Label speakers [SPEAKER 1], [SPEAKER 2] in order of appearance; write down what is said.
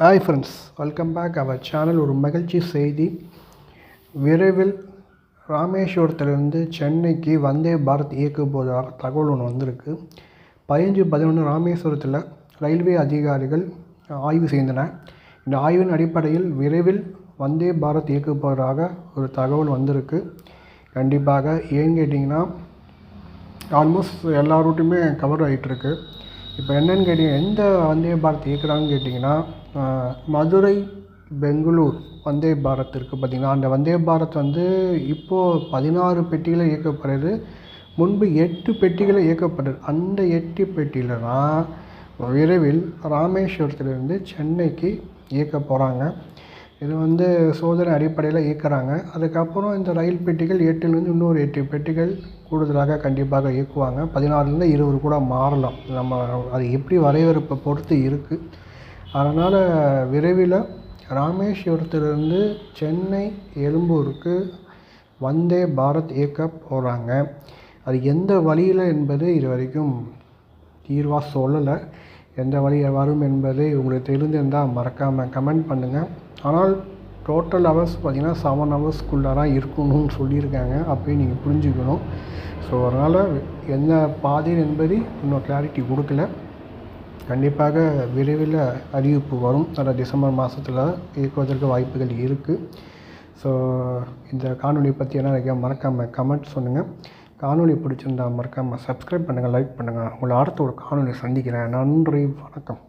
[SPEAKER 1] Hi friends welcome back our channel ஒரு மகிழ்ச்சி செய்தி. விரைவில் ராமேஸ்வரத்துலேருந்து சென்னைக்கு வந்தே பாரத் இயக்க போவதாக தகவல் ஒன்று வந்திருக்கு. பதினஞ்சு பதினொன்று ராமேஸ்வரத்தில் ரயில்வே அதிகாரிகள் ஆய்வு செய்தனர் இந்த ஆய்வின் அடிப்படையில் விரைவில் வந்தே பாரத் இயக்க போவதாக ஒரு தகவல் வந்திருக்கு. கண்டிப்பாக ஏன்னு கேட்டிங்கன்னா ஆல்மோஸ்ட் எல்லா ரூட்டுமே கவர் ஆகிட்டுருக்கு இப்போ என்னன்னு கேட்டிங்கன்னா எந்த வந்தே பாரத் இயக்குறாங்கன்னு கேட்டிங்கன்னா மதுரை பெங்களூர் வந்தே பாரத் இருக்குது பார்த்திங்கன்னா அந்த வந்தே பாரத் வந்து இப்போது பதினாறு பெட்டியில் இயக்கப்படுது. முன்பு எட்டு பெட்டிகளை இயக்கப்படுது. அந்த எட்டு பெட்டியில் தான் விரைவில் ராமேஸ்வரத்துலேருந்து சென்னைக்கு இயக்க போகிறாங்க இது வந்து சோதனை அடிப்படையில் இயக்குறாங்க. அதுக்கப்புறம் இந்த ரயில் பெட்டிகள் எட்டுலேருந்து இன்னொரு எட்டு பெட்டிகள் கூடுதலாக கண்டிப்பாக இயக்குவாங்க. பதினாறுலேருந்து இருபது கூட மாறலாம். நம்ம அது எப்படி வரையறுப்பை பொறுத்து இருக்குது அதனால் விரைவில் ராமேஸ்வரத்திலிருந்து சென்னை எழும்பூருக்கு வந்தே பாரத் இயக்க போகிறாங்க அது எந்த வழியில் என்பது இது வரைக்கும் தீர்வாக சொல்லலை. எந்த வழியில் வரும் என்பது உங்களுக்கு தெரிஞ்சிருந்தால் மறக்காமல் கமெண்ட் பண்ணுங்கள் ஆனால் டோட்டல் ஹவர்ஸ் பார்த்திங்கன்னா செவன் ஹவர்ஸ்க்குள்ளே தான் இருக்கணும்னு சொல்லியிருக்காங்க. அப்பயும் நீங்கள் புரிஞ்சுக்கணும். ஸோ அதனால் என்ன பாதையில் என்பது இன்னும் கிளாரிட்டி கொடுக்கல. கண்டிப்பாக விரைவில் அறிவிப்பு வரும். அதில் டிசம்பர் மாதத்தில் இயக்குவதற்கு வாய்ப்புகள் இருக்குது ஸோ இந்த காணொலி பற்றி என்ன நினைக்க மறக்காமல் கமெண்ட் சொல்லுங்கள் காணொலி பிடிச்சிருந்தா மறக்காமல் சப்ஸ்கிரைப் பண்ணுங்கள் லைக் பண்ணுங்கள் உங்களை அடுத்த ஒரு காணொலி சந்திக்கிறேன். நன்றி வணக்கம்.